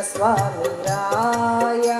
स्वामिराया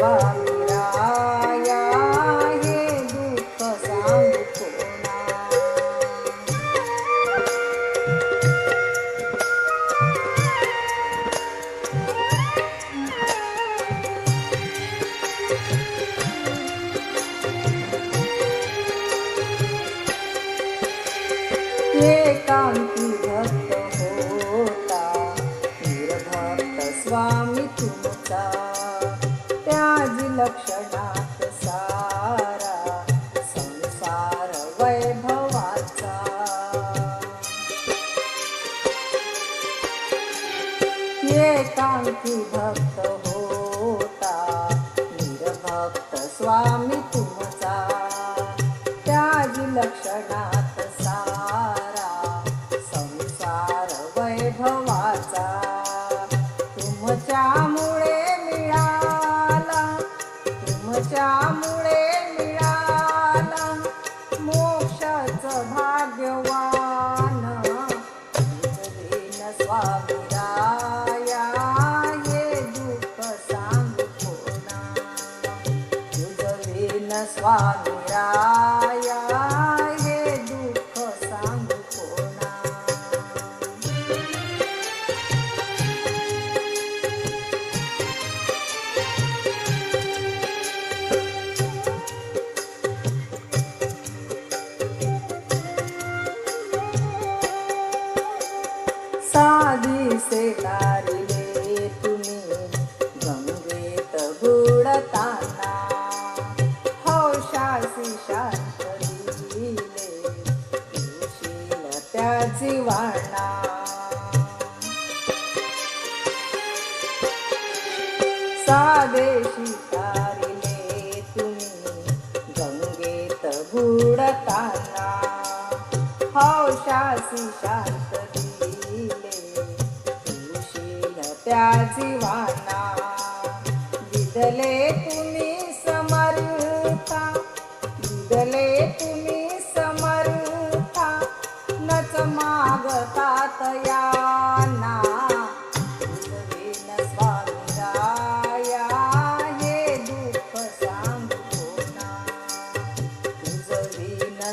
Bye. एकांकी भक्त होता. निर्भक्त स्वामी तुमचा. त्याजी लक्षणात स्वामी राया दुःख सांगू सेला परवाना सादेशी तारिले तुम्ही गंगेत बुडताना. हौशासी शांत दिले तुशील त्या जीवाना. विदले तुम्ही समर्था विदले तुम्ही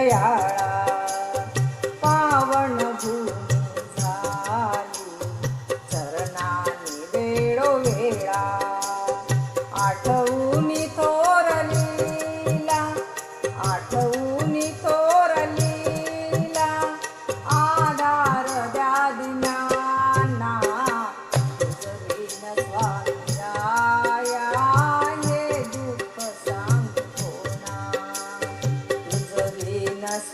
哎呀。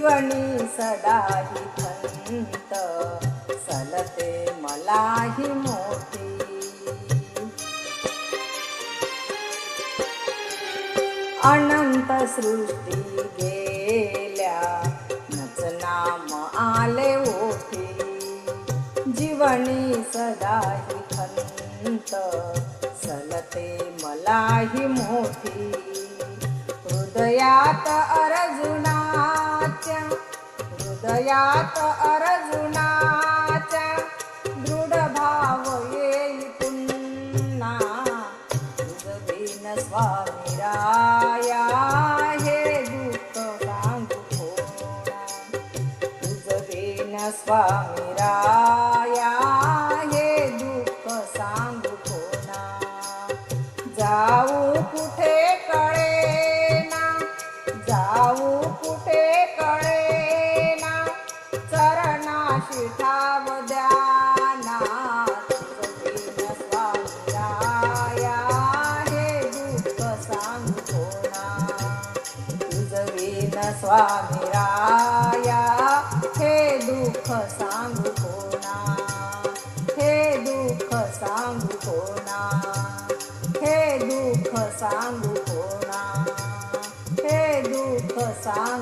जीवनी सदाही खंत सलते मलाही मोठी. अनंत सृष्टी गेल्या नचनाम आले ओठी जीवनी सदाही खंत सलते मलाही मोठी. हृदयात अर्जुनाच्या हृदयात अर्जुनाच्या दृढ भाव येई पुन्हा. तुझवीन स्वामी राया हे दुःख सांगू कोणा. स्वामी राया हे दुःख सांगू कोणा. जाऊ तुझवीन स्वामी राया हे दुःख सांगू कोणा? हे दुःख सांगू कोणा? हे दुःख सांगू कोणा? हे दुःख सांग